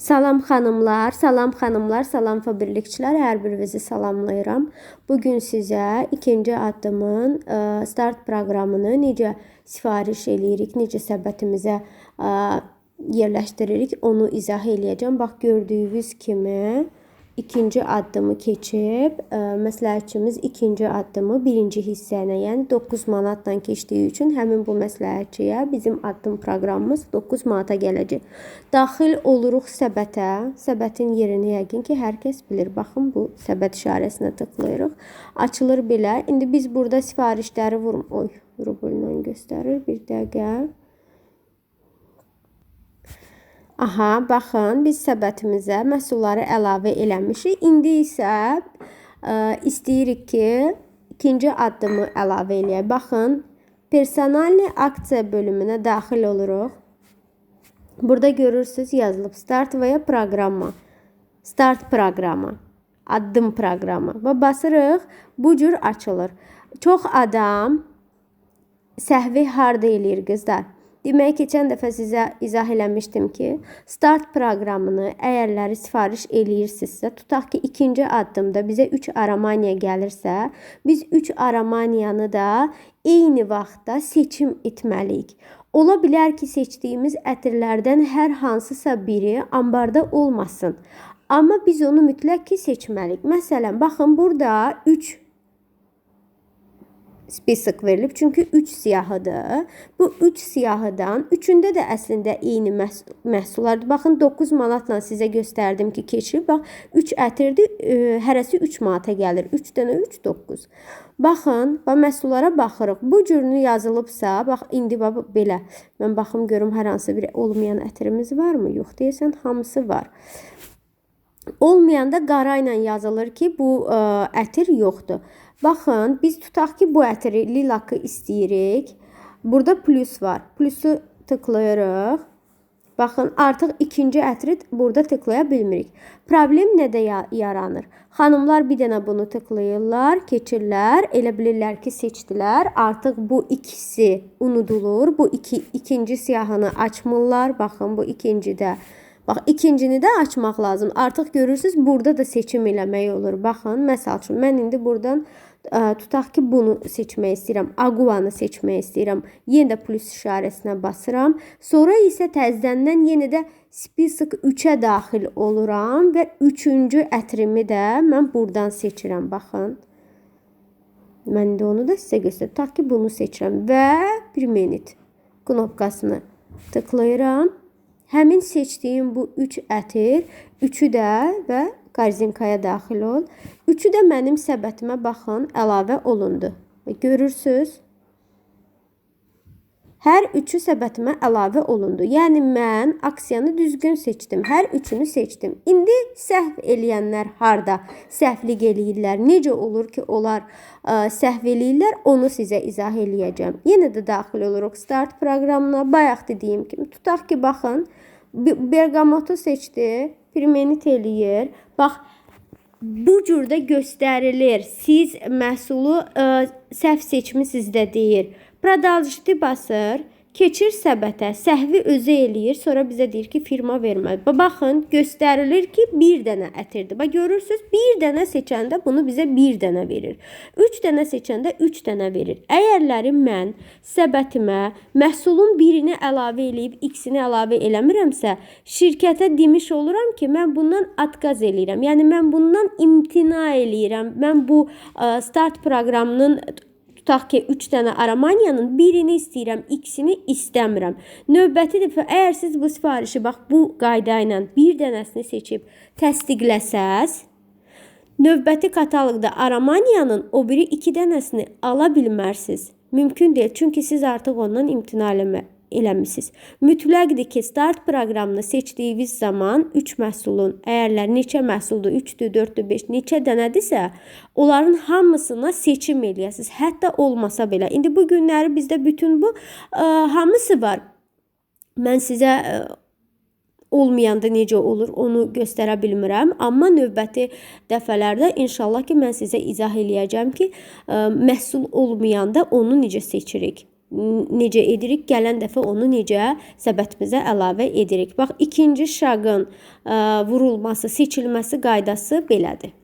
Salam xanımlar, salam xanımlar, salam fabrikçilər, hər birinizi salamlayıram. Bu gün sizə ikinci addımın ə, start proqramını necə sifariş eləyirik, necə səbətimizə ə, yerləşdiririk, onu izah eləyəcəm. Bax gördüyünüz kimi ikinci addımı keçib, ə, məsləhətçimiz ikinci addımı birinci hissənə, yəni 9 manatla keçdiyi üçün həmin bu məsləhətçiyə bizim addım proqramımız 9 manata gələcək. Daxil oluruq səbətə. Səbətin yerini yəqin ki, hər kəs bilir. Baxın bu səbət işarəsinə tıklayırıq. Açılır belə. İndi biz burada sifarişləri vurum. Oy, rubl göstərir. Bir dəqiqə. Aha, baxın, biz səbətimizə məhsulları əlavə eləmişik. İndi isə ə, e, istəyirik ki, ikinci addımı əlavə eləyək. Baxın, personalni aksiya bölümünə daxil oluruq. Burada görürsüz yazılıb start və ya proqramma. Start proqramı, addım proqramı və basırıq. Bu cür açılır. Çox adam səhvi harda eləyir qızlar? Demək, keçən dəfə sizə izah eləmişdim ki, start proqramını əgərləri sifariş eləyirsinizsə, tutaq ki, ikinci addımda bizə 3 aramaniya gəlirsə, biz 3 aramaniyanı da eyni vaxtda seçim etməliyik. Ola bilər ki, seçdiyimiz ətirlərdən hər hansısa biri ambarda olmasın. Amma biz onu mütləq ki, seçməliyik. Məsələn, baxın burada 3 spesik verilib. Çünki 3 siyahıdır. Bu 3 siyahıdan 3-ündə də əslində eyni məhsullardır. Baxın 9 manatla sizə göstərdim ki, keçib. Bax 3 ətirdir. E, hərəsi 3 manata gəlir. 3 dənə 3 9. Baxın, bax məhsullara baxırıq. Bu cürünü yazılıbsa, bax indi bax belə. Mən baxım görüm hər hansı bir olmayan ətirimiz varmı? Yox, deyəsən hamısı var. Olmayanda qara ilə yazılır ki, bu ə, e, ətir yoxdur. Baxın, biz tutaq ki, bu ətri lilakı istəyirik. Burada plus var. Plusu tıklayırıq. Baxın, artıq ikinci ətri burada tıklaya bilmirik. Problem nədə yaranır? Xanımlar bir dənə bunu tıklayırlar, keçirlər, elə bilirlər ki, seçdilər. Artıq bu ikisi unudulur. Bu iki ikinci siyahını açmırlar. Baxın, bu ikincidə Bax, ikincini də açmaq lazım. Artıq görürsüz, burada da seçim eləmək olur. Baxın, məsəl üçün mən indi burdan tutaq ki, bunu seçmək istəyirəm. Aguanı seçmək istəyirəm. Yenə də plus işarəsinə basıram. Sonra isə təzədən yenə də spesik 3-ə daxil oluram və 3-cü ətrimi də mən burdan seçirəm. Baxın. Mən də onu da sizə göstərdim. Tutaq ki, bunu seçirəm və 1 minut knopkasını tıklayıram. Həmin seçdiyim bu 3 ətir, üçü də və korzinkaya daxil ol. Üçü də mənim səbətimə baxın, əlavə olundu. Görürsüz, Hər üçü səbətimə əlavə olundu. Yəni mən aksiyanı düzgün seçdim. Hər üçünü seçdim. İndi səhv eləyənlər harda səhvlik eləyirlər? Necə olur ki, onlar ə, səhv eləyirlər? Onu sizə izah eləyəcəm. Yenə də daxil oluruq start proqramına. Bayaq dediyim kimi tutaq ki, baxın, bergamotu seçdi primenit eləyir. Bax, bu cürdə göstərilir. Siz məhsulu ə, səhv seçmisiniz də deyir. Prodalciti basır, keçir səbətə, səhvi özü eləyir, sonra bizə deyir ki, firma verməz. Bax baxın, göstərilir ki, bir dənə ətirdir. Bax görürsüz, bir dənə seçəndə bunu bizə bir dənə verir. 3 dənə seçəndə 3 dənə verir. Əgərləri mən səbətimə məhsulun birini əlavə eləyib x-ini əlavə eləmirəmsə, şirkətə demiş oluram ki, mən bundan atqaz eləyirəm. Yəni mən bundan imtina eləyirəm. Mən bu ə, start proqramının Tutaq ki, 3 dənə Aramaniyanın birini istəyirəm, ikisini istəmirəm. Növbəti dəfə əgər siz bu sifarişi bax bu qayda ilə bir dənəsini seçib təsdiqləsəz, növbəti kataloqda Aramaniyanın o biri 2 dənəsini ala bilmərsiniz. Mümkün deyil, çünki siz artıq ondan imtina eləmə eləmisiniz. Mütləqdir ki, start proqramını seçdiyiniz zaman 3 məhsulun, əgərlər neçə məhsuldur, 3-dür, 4-dür, 5, neçə dənədirsə, onların hamısına seçim eləyəsiniz. Hətta olmasa belə. İndi bu günləri bizdə bütün bu ə, hamısı var. Mən sizə ə, olmayanda necə olur onu göstərə bilmirəm, amma növbəti dəfələrdə inşallah ki mən sizə izah eləyəcəm ki, ə, məhsul olmayanda onu necə seçirik. Necə edirik? Gələn dəfə onu necə səbətimizə əlavə edirik? Bax, ikinci şaqın vurulması, seçilməsi qaydası belədir.